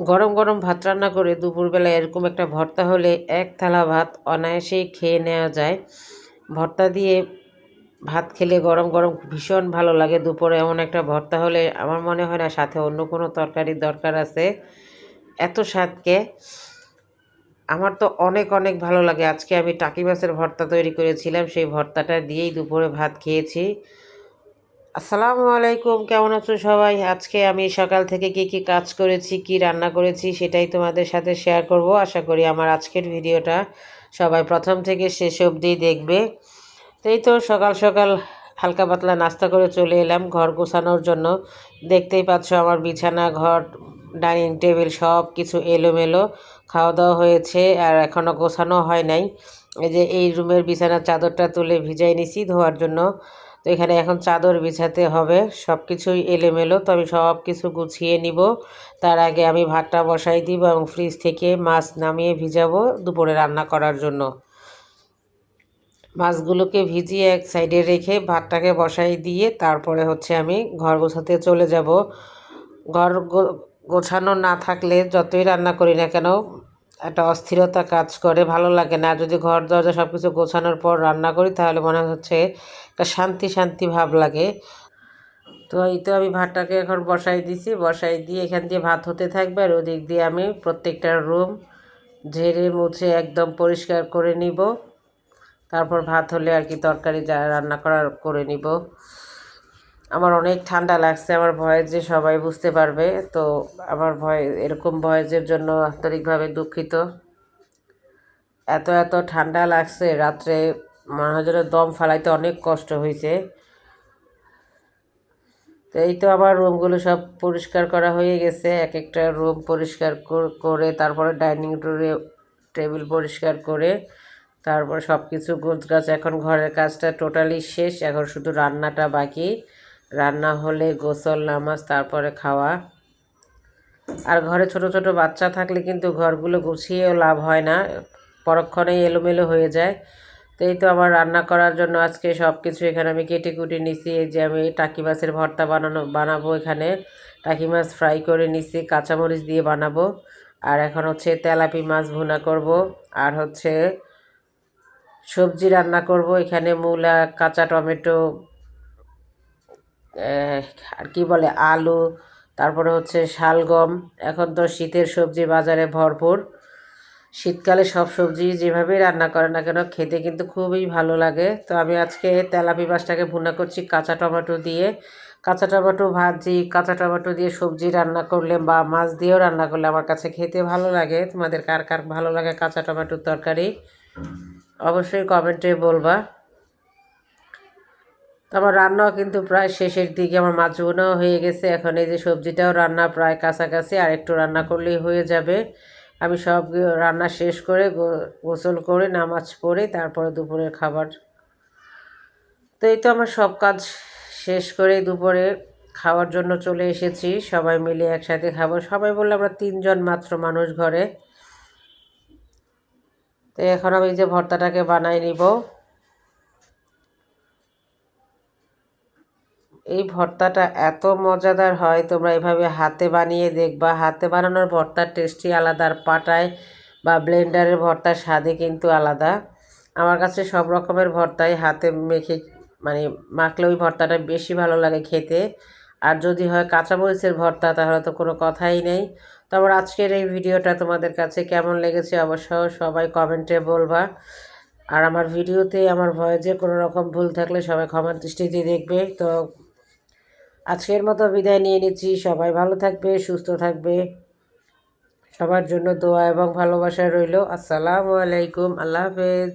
গরম গরম ভাত রান্না করে দুপুরবেলা এরকম একটা ভর্তা হলে এক থালা ভাত অনায়াসেই খেয়ে নেওয়া যায়। ভর্তা দিয়ে ভাত খেলে গরম গরম ভীষণ ভালো লাগে। দুপুরে এমন একটা ভর্তা হলে আমার মনে হয় না সাথে অন্য কোনো তরকারির দরকার আছে এত স্বাদকে। আমার তো অনেক অনেক ভালো লাগে। আজকে আমি টাকি মাছের ভর্তা তৈরি করেছিলাম। সেই ভর্তাটা দিয়েই দুপুরে ভাত খেয়েছি। আসসালামু আলাইকুম, কেমন আছো সবাই? আজকে আমি সকাল থেকে কি কি কাজ করেছি, কি রান্না করেছি সেটাই তোমাদের সাথে শেয়ার করব। আশা করি আমার আজকের ভিডিওটা সবাই প্রথম থেকে শেষ অবধি দেখবে। তো এই তো সকাল সকাল হালকা পাতলা নাস্তা করে চলে এলাম ঘর গোছানোর জন্য। দেখতেই পাচ্ছ আমার বিছানা, ঘর, ডাইনিং টেবিল সব কিছু এলোমেলো। খাওয়া দাওয়া হয়েছে আর এখনও গোছানো হয় নাই। এই যে এই রুমের বিছানার চাদরটা তুলে ভিজাই নিছি ধোয়ার জন্য। তো এখানে এখন চাদর বিছাতে হবে সব কিছুই এলোমেলো। তো আমি সব কিছু গুছিয়ে নিব। তার আগে আমি ভাতটা বসাই দিব এবং ফ্রিজ থেকে মাছ নামিয়ে ভিজাবো দুপুরে রান্না করার জন্য। মাছগুলোকে ভিজিয়ে এক সাইডে রেখে ভাতটাকে বসাই দিয়ে তারপরে হচ্ছে আমি ঘর গোছাতে চলে যাব। ঘর গোছানো না থাকলে যতই রান্না করি না কেন একটা অস্থিরতা কাজ করে, ভালো লাগে না। যদি ঘর, দরজা সব কিছু গোছানোর পর রান্না করি, তাহলে মনে হচ্ছে একটা শান্তি শান্তি ভাব লাগে। তো এই তো আমি ভাতটাকে এখন বসাই দিছি। বসাই দিয়ে এখান দিয়ে ভাত হতে থাকবে আর ওদিক দিয়ে আমি প্রত্যেকটা রুম ঝেড়ে, মুছে একদম পরিষ্কার করে নিব। তারপর ভাত হলে আর কি তরকারি যা রান্না করার করে নিব। আমার অনেক ঠান্ডা লাগছে, আমার ভয়ে যে সবাই বুঝতে পারবে। তো আমার ভয়, এরকম ভয়েজের জন্য আন্তরিকভাবে দুঃখিত। এত এত ঠান্ডা লাগছে, রাত্রে মনে হয় দম ফালাইতে অনেক কষ্ট হয়েছে তো এই তো আমার রুমগুলো সব পরিষ্কার করা হয়ে গেছে এক একটা রুম পরিষ্কার করে তারপরে ডাইনিং রুমে টেবিল পরিষ্কার করে তারপর সব কিছু গোছ গাছ এখন ঘরের কাজটা টোটালি শেষ, এখন শুধু রান্নাটা বাকি। রান্না হলে, গোসল, নামাজ, তারপরে খাওয়া। আর ঘরে ছোট ছোট বাচ্চা থাকলে কিন্তু ঘরগুলো গুছিয়েও লাভ হয় না। পরক্ষণেই এলোমেলো হয়ে যায়। তো এই তো আমার রান্না করার জন্য আজকে সব কিছু এখানে আমি কেটে কুটে নিছি। এই যে আমি টাকি মাছের ভর্তা বানানো, বানাবো এখানে। টাকি মাছ ফ্রাই করে নিছি, কাঁচামরিচ দিয়ে বানাবো। আর এখন হচ্ছে তেলাপি মাছ ভুনা করব। আর হচ্ছে সবজি রান্না করব। এখানে মূলা, কাঁচা টমেটো আর কি বলে, আলু, তারপরে হচ্ছে শালগম। এখন তো শীতের সবজি বাজারে ভরপুর। শীতকালে সব সবজি যেভাবেই রান্না করে না কেন, খেতে কিন্তু খুবই ভালো লাগে। তো আমি আজকে তেলাপি মাছটাকে ভুনা করছি কাঁচা টমেটো দিয়ে। কাঁচা টমেটো ভাজি, কাঁচা টমেটো দিয়ে সবজি রান্না করলে বা মাছ দিয়েও রান্না করলে আমার কাছে খেতে ভালো লাগে। তোমাদের কার কার ভালো লাগে কাঁচা টমেটোর তরকারি? অবশ্যই কমেন্টে বলবা। আমার রান্নাও কিন্তু প্রায় শেষের দিকে আমার মাছ বোনাও হয়ে গেছে। এখন এই যে সবজিটাও রান্না প্রায় কাছাকাছি, আর একটু রান্না করলেই হয়ে যাবে। আমি সব রান্না শেষ করে গোসল করে, নামাজ পড়ে, তারপরে দুপুরের খাবার। তো এই তো আমার সব কাজ শেষ করে দুপুরে খাওয়ার জন্য চলে এসেছি। সবাই মিলে একসাথে খাব। সবাই বললে আমরা তিনজন মাত্র মানুষ ঘরে। তো এখন আমি যে ভর্তাটাকে বানাই নিব। এই ভর্তাটা এত মজাদার হয়, তোমরা এভাবে হাতে বানিয়ে দেখবা। হাতে বানানোর ভর্তার টেস্টই আলাদা, আর পাটায় বা ব্লেন্ডারের ভর্তার স্বাদে কিন্তু আলাদা। আমার কাছে সব রকমের ভর্তাই হাতে মেখে মানে মাখলে ওই ভর্তাটা বেশি ভালো লাগে খেতে। আর যদি হয় কাঁচামরিচের ভর্তা, তাহলে তো কোনো কথাই নেই। তারপর আজকের এই ভিডিওটা তোমাদের কাছে কেমন লেগেছে অবশ্য সবাই কমেন্টে বলবা। আর আমার ভিডিওতে আমার ভয়েজে কোনো রকম ভুল থাকলে সবাই ক্ষমার দৃষ্টিতে দেখবে। তো আজকের মতো বিদায় নিয়ে নিচ্ছি। সবাই ভালো থাকবে, সুস্থ থাকবে। সবার জন্য দোয়া এবং ভালোবাসা রইল। আসসালামু আলাইকুম। আল্লাহ হাফেজ।